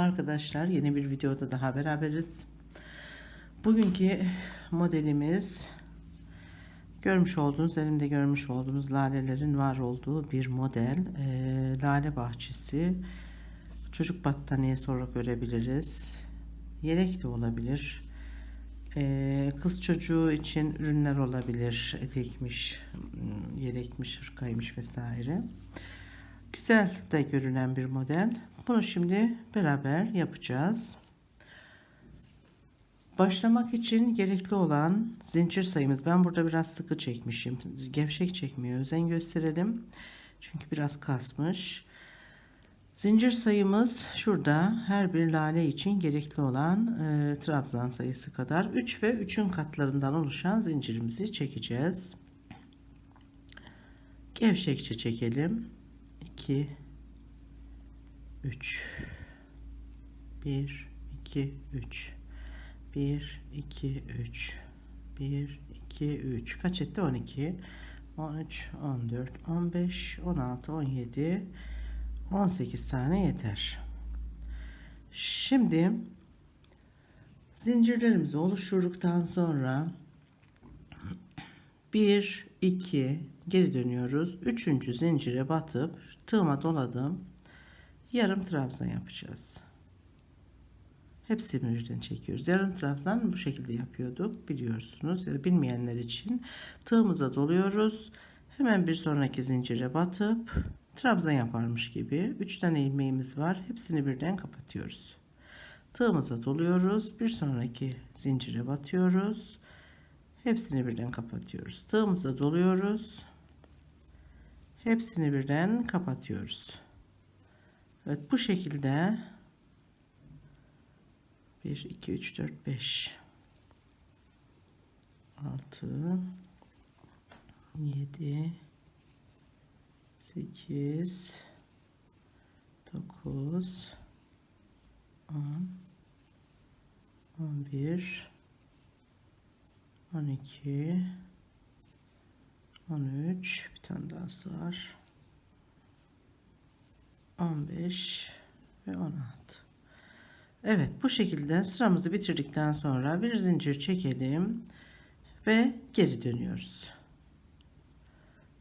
Merhaba arkadaşlar, yeni bir videoda daha beraberiz. Bugünkü modelimiz görmüş olduğunuz, elimde görmüş olduğunuz lalelerin var olduğu bir model. Ee, lale bahçesi. Çocuk battaniyesi olarak görebiliriz. Yelek de olabilir. Ee, kız çocuğu için ürünler olabilir. Etekmiş, yelekmiş, hırkaymış vesaire. Güzel de görünen bir model. Bunu şimdi beraber yapacağız. Başlamak için gerekli olan zincir sayımız. Ben burada biraz sıkı çekmişim. Gevşek çekmeye özen gösterelim. Çünkü biraz kasmış. Zincir sayımız şurada her bir lale için gerekli olan e, trabzan sayısı kadar 3 ve 3'ün katlarından oluşan zincirimizi çekeceğiz. Gevşekçe çekelim. 2 3 1 2 3 1 2 3 1 2 3 kaç etti? 12 13 14 15 16 17 18 tane yeter. Şimdi zincirlerimizi oluşturduktan sonra 1 2 geri dönüyoruz. 3. zincire batıp tığıma doladım. Yarım trabzan yapacağız. Hepsini birden çekiyoruz. Yarım trabzan bu şekilde yapıyorduk biliyorsunuz. Ya da bilmeyenler için tığımıza doluyoruz. Hemen bir sonraki zincire batıp trabzan yaparmış gibi 3 tane ilmeğimiz var. Hepsini birden kapatıyoruz. Tığımıza doluyoruz. Bir sonraki zincire batıyoruz hepsini birden kapatıyoruz. Tığımıza doluyoruz. Hepsini birden kapatıyoruz. Evet bu şekilde. 1 2 3 4 5 6 7 8 9 10 11 12 13 bir tane daha sığar 15 ve 16 Evet bu şekilde sıramızı bitirdikten sonra bir zincir çekelim ve geri dönüyoruz.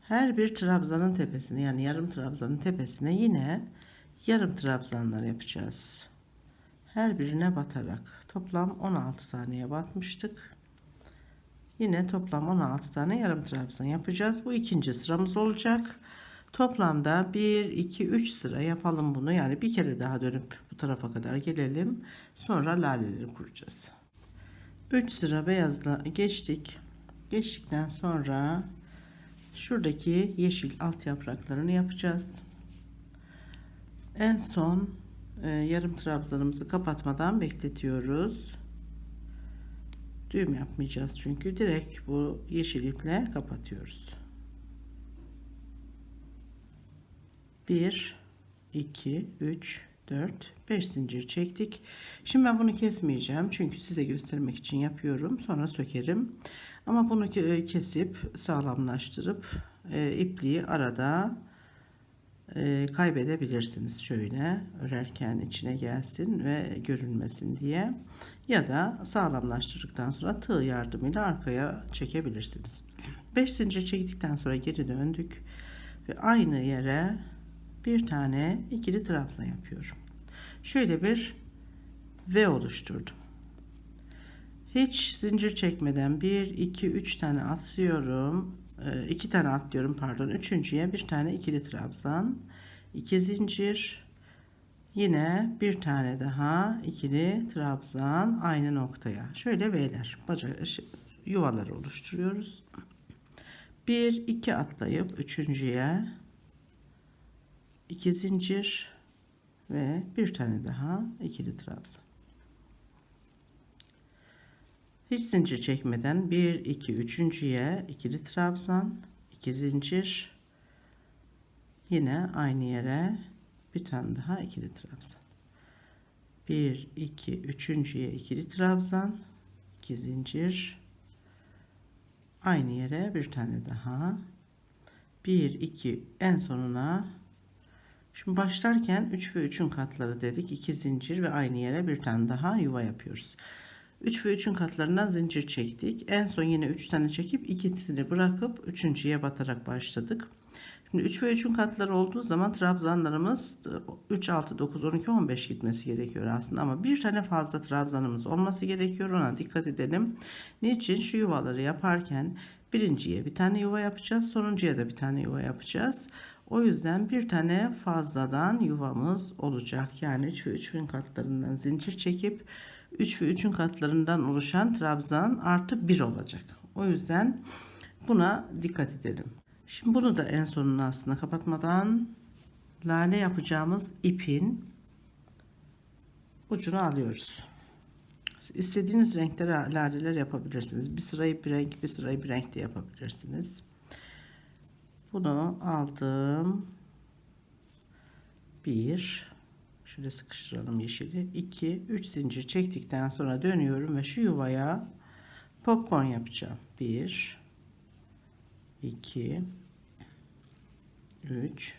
Her bir trabzanın tepesine yani yarım trabzanın tepesine yine yarım trabzanlar yapacağız. Her birine batarak toplam 16 taneye batmıştık yine toplam 16 tane yarım trabzan yapacağız bu ikinci sıramız olacak Toplamda 1, 2, 3 sıra yapalım bunu. Yani bir kere daha dönüp bu tarafa kadar gelelim. Sonra laleleri kuracağız. 3 sıra beyazla geçtik. Geçtikten sonra şuradaki yeşil alt yapraklarını yapacağız. En son e, yarım trabzanımızı kapatmadan bekletiyoruz. Düğüm yapmayacağız çünkü. Direkt bu yeşil iple kapatıyoruz. 1 2 3 4 5 zincir çektik. Şimdi ben bunu kesmeyeceğim çünkü size göstermek için yapıyorum. Sonra sökerim. Ama bunu kesip sağlamlaştırıp e, ipliği arada e, kaybedebilirsiniz. Şöyle örerken içine gelsin ve görünmesin diye ya da sağlamlaştırdıktan sonra tığ yardımıyla arkaya çekebilirsiniz 5 zincir çektikten sonra geri döndük ve aynı yere bir tane ikili trabzan yapıyorum. Şöyle bir V oluşturdum. Hiç zincir çekmeden 1 2 3 tane atlıyorum. 2 e, tane atlıyorum pardon. Üçüncüye bir tane ikili trabzan. 2 zincir. Yine bir tane daha ikili trabzan aynı noktaya. Şöyle V'ler, bacak yuvalar oluşturuyoruz. 1 2 atlayıp üçüncüye 2 zincir ve bir tane daha ikili trabzan. Hiç zincir çekmeden 1 2 üçüncüye ikili trabzan, 2 zincir. Yine aynı yere bir tane daha ikili trabzan. 1 2 üçüncüye ikili trabzan, 2 zincir. Aynı yere bir tane daha. 1 2 en sonuna Şimdi başlarken 3 ve 3'ün katları dedik. 2 zincir ve aynı yere bir tane daha yuva yapıyoruz. 3 ve 3'ün katlarından zincir çektik. En son yine 3 tane çekip ikisini bırakıp üçüncüye batarak başladık. Şimdi 3 ve 3'ün katları olduğu zaman trabzanlarımız 3, 6, 9, 12, 15 gitmesi gerekiyor aslında. Ama bir tane fazla trabzanımız olması gerekiyor. Ona dikkat edelim. Niçin? Şu yuvaları yaparken birinciye bir tane yuva yapacağız. Sonuncuya da bir tane yuva yapacağız. O yüzden bir tane fazladan yuvamız olacak. Yani 3 ve 3'ün katlarından zincir çekip 3 ve 3'ün katlarından oluşan trabzan artı 1 olacak. O yüzden buna dikkat edelim. Şimdi bunu da en sonuna aslında kapatmadan lale yapacağımız ipin ucunu alıyoruz. İstediğiniz renkte laleler yapabilirsiniz. Bir sırayı bir renk, bir sırayı bir renk de yapabilirsiniz. Bunu aldım. Bir, şöyle sıkıştıralım yeşili. 2, 3 zincir çektikten sonra dönüyorum ve şu yuvaya popcorn yapacağım. 1, 2, 3,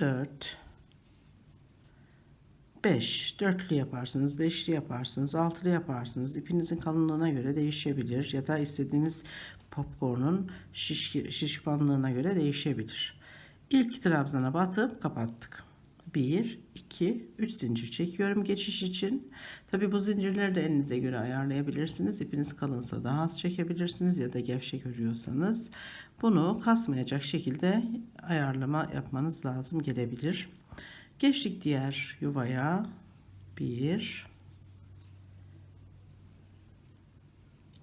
4, 5 dörtlü yaparsınız, beşli yaparsınız, altılı yaparsınız. İpinizin kalınlığına göre değişebilir ya da istediğiniz popcorn'un şiş, şişmanlığına göre değişebilir. İlk trabzana batıp kapattık. 1, 2, 3 zincir çekiyorum geçiş için. Tabi bu zincirleri de elinize göre ayarlayabilirsiniz. İpiniz kalınsa daha az çekebilirsiniz ya da gevşek örüyorsanız. Bunu kasmayacak şekilde ayarlama yapmanız lazım gelebilir. Geçtik diğer yuvaya. 1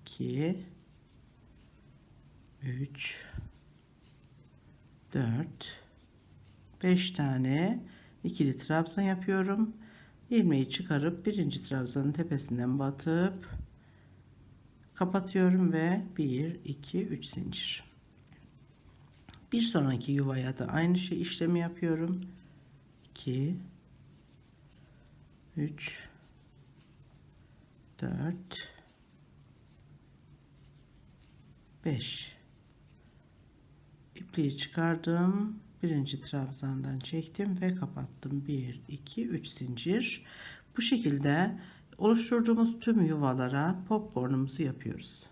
2 3 4 5 tane ikili trabzan yapıyorum. ilmeği çıkarıp birinci trabzanın tepesinden batıp kapatıyorum ve 1 2 3 zincir. Bir sonraki yuvaya da aynı şey işlemi yapıyorum. 2 3 4 5 ipliği çıkardım birinci trabzandan çektim ve kapattım. 1 2 3 zincir. Bu şekilde oluşturduğumuz tüm yuvalara popcornumuzu yapıyoruz.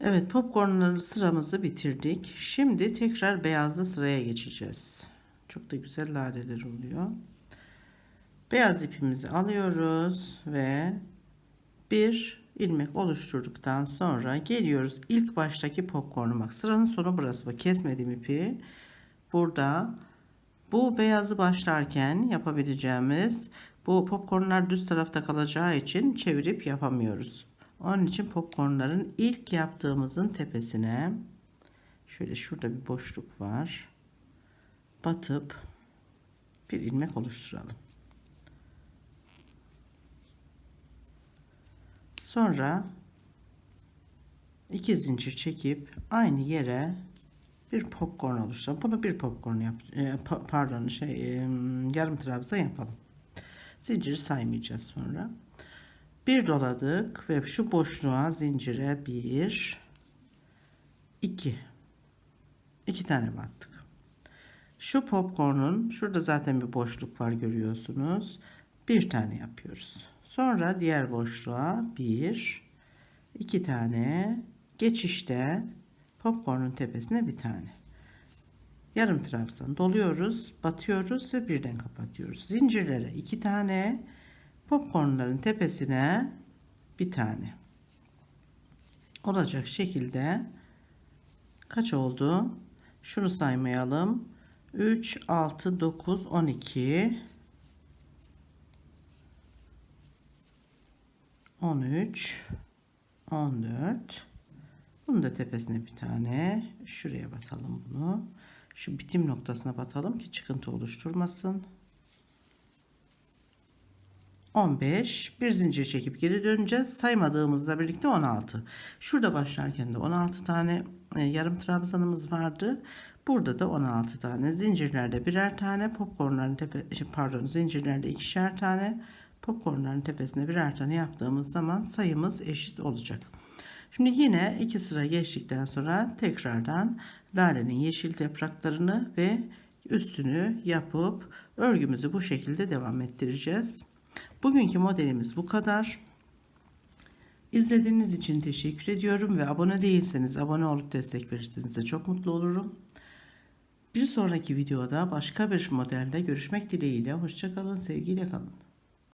Evet popcornları sıramızı bitirdik. Şimdi tekrar beyazlı sıraya geçeceğiz. Çok da güzel laleler oluyor. Beyaz ipimizi alıyoruz ve bir ilmek oluşturduktan sonra geliyoruz ilk baştaki popcornu bak sıranın sonu burası. Kesmedim ipi burada bu beyazı başlarken yapabileceğimiz bu popcornlar düz tarafta kalacağı için çevirip yapamıyoruz. Onun için popcornların ilk yaptığımızın tepesine şöyle şurada bir boşluk var. Batıp bir ilmek oluşturalım. Sonra iki zincir çekip aynı yere bir popcorn oluşturalım. Bunu bir popcorn yap, e, pardon şey e, yarım trabzan yapalım. Zincir saymayacağız sonra. Bir doladık ve şu boşluğa zincire bir iki iki tane battık. Şu popcorn'un şurada zaten bir boşluk var görüyorsunuz. Bir tane yapıyoruz. Sonra diğer boşluğa bir iki tane geçişte popcorn'un tepesine bir tane. Yarım trabzan doluyoruz, batıyoruz ve birden kapatıyoruz. Zincirlere iki tane, popcornların tepesine bir tane. Olacak şekilde kaç oldu? Şunu saymayalım. 3, 6, 9, 12, 13, 14, bunun da tepesine bir tane. Şuraya batalım bunu. Şu bitim noktasına batalım ki çıkıntı oluşturmasın. 15 bir zincir çekip geri döneceğiz saymadığımızla birlikte 16 şurada başlarken de 16 tane e, yarım trabzanımız vardı burada da 16 tane zincirlerde birer tane popcornların tepe şey, pardon zincirlerde ikişer tane popcornların tepesine birer tane yaptığımız zaman sayımız eşit olacak Şimdi yine iki sıra geçtikten sonra tekrardan lalenin yeşil yapraklarını ve üstünü yapıp örgümüzü bu şekilde devam ettireceğiz. Bugünkü modelimiz bu kadar. İzlediğiniz için teşekkür ediyorum ve abone değilseniz abone olup destek verirseniz çok mutlu olurum. Bir sonraki videoda başka bir modelde görüşmek dileğiyle. Hoşçakalın, sevgiyle kalın.